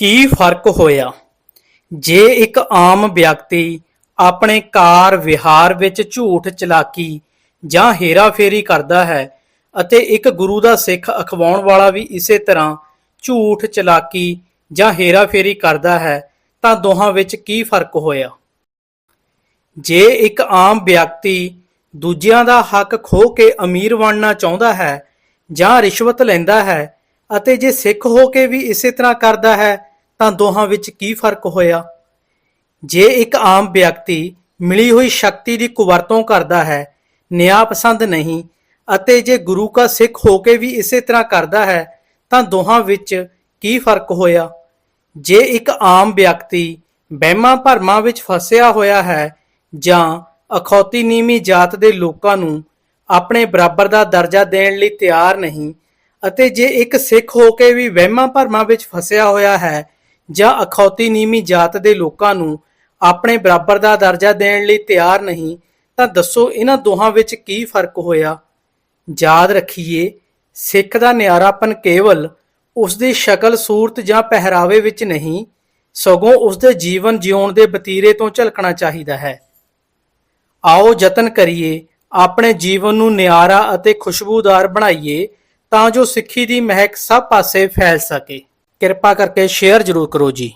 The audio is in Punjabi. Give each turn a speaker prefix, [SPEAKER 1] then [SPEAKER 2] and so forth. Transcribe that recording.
[SPEAKER 1] ਕੀ ਫ਼ਰਕ ਹੋਇਆ? ਜੇ ਇੱਕ ਆਮ ਵਿਅਕਤੀ ਆਪਣੇ ਕਾਰ ਵਿਹਾਰ ਵਿੱਚ ਝੂਠ ਚਲਾਕੀ ਜਾਂ ਹੇਰਾਫੇਰੀ ਕਰਦਾ ਹੈ ਅਤੇ ਇੱਕ ਗੁਰੂ ਦਾ ਸਿੱਖ ਅਖਵਾਉਣ ਵਾਲਾ ਵੀ ਇਸੇ ਤਰ੍ਹਾਂ ਝੂਠ ਚਲਾਕੀ ਜਾਂ ਹੇਰਾਫੇਰੀ ਕਰਦਾ ਹੈ, ਤਾਂ ਦੋਹਾਂ ਵਿੱਚ ਕੀ ਫ਼ਰਕ ਹੋਇਆ? ਜੇ ਇੱਕ ਆਮ ਵਿਅਕਤੀ ਦੂਜਿਆਂ ਦਾ ਹੱਕ ਖੋ ਕੇ ਅਮੀਰ ਬਣਨਾ ਚਾਹੁੰਦਾ ਹੈ ਜਾਂ ਰਿਸ਼ਵਤ ਲੈਂਦਾ ਹੈ ਅਤੇ ਜੇ ਸਿੱਖ ਹੋ ਕੇ ਵੀ ਇਸੇ ਤਰ੍ਹਾਂ ਕਰਦਾ ਹੈ ਤਾਂ ਦੋਹਾਂ ਵਿੱਚ ਕੀ ਫ਼ਰਕ ਹੋਇਆ? ਜੇ ਇੱਕ ਆਮ ਵਿਅਕਤੀ ਮਿਲੀ ਹੋਈ ਸ਼ਕਤੀ ਦੀ ਕੁਵਰਤੋਂ ਕਰਦਾ ਹੈ, ਨਿਆਂ ਪਸੰਦ ਨਹੀਂ, ਅਤੇ ਜੇ ਗੁਰੂ ਕਾ ਸਿੱਖ ਹੋ ਕੇ ਵੀ ਇਸੇ ਤਰ੍ਹਾਂ ਕਰਦਾ ਹੈ, ਤਾਂ ਦੋਹਾਂ ਵਿੱਚ ਕੀ ਫ਼ਰਕ ਹੋਇਆ? ਜੇ ਇੱਕ ਆਮ ਵਿਅਕਤੀ ਵਹਿਮਾਂ ਭਰਮਾਂ ਵਿੱਚ ਫਸਿਆ ਹੋਇਆ ਹੈ, ਜਾਂ ਅਖੌਤੀ ਨੀਵੀਂ ਜਾਤ ਦੇ ਲੋਕਾਂ ਨੂੰ ਆਪਣੇ ਬਰਾਬਰ ਦਾ ਦਰਜਾ ਦੇਣ ਲਈ ਤਿਆਰ ਨਹੀਂ, ਅਤੇ ਜੇ ਇੱਕ ਸਿੱਖ ਹੋ ਕੇ ਵੀ ਵਹਿਮਾਂ ਭਰਮਾਂ ਵਿੱਚ ਫਸਿਆ ਹੋਇਆ ਹੈ ਜਾਂ ਅਖੌਤੀ ਨੀਵੀਂ ਜਾਤ ਦੇ ਲੋਕਾਂ ਨੂੰ ਆਪਣੇ ਬਰਾਬਰ ਦਾ ਦਰਜਾ ਦੇਣ ਲਈ ਤਿਆਰ ਨਹੀਂ, ਤਾਂ ਦੱਸੋ ਇਹਨਾਂ ਦੋਹਾਂ ਵਿੱਚ ਕੀ ਫ਼ਰਕ ਹੋਇਆ? ਯਾਦ ਰੱਖੀਏ, ਸਿੱਖ ਦਾ ਨਿਆਰਾਪਨ ਕੇਵਲ ਉਸ ਦੀ ਸ਼ਕਲ, ਸੂਰਤ ਜਾਂ ਪਹਿਰਾਵੇ ਵਿੱਚ ਨਹੀਂ, ਸਗੋਂ ਉਸ ਦੇ ਜੀਵਨ ਜਿਉਣ ਦੇ ਬਤੀਰੇ ਤੋਂ ਝਲਕਣਾ ਚਾਹੀਦਾ ਹੈ। ਆਓ ਯਤਨ ਕਰੀਏ, ਆਪਣੇ ਜੀਵਨ ਨੂੰ ਨਿਆਰਾ ਅਤੇ ਖੁਸ਼ਬੂਦਾਰ ਬਣਾਈਏ ਤਾਂ ਜੋ ਸਿੱਖੀ ਦੀ ਮਹਿਕ ਸਭ ਪਾਸੇ ਫੈਲ ਸਕੇ। ਕਿਰਪਾ ਕਰਕੇ ਸ਼ੇਅਰ ਜ਼ਰੂਰ ਕਰੋ ਜੀ।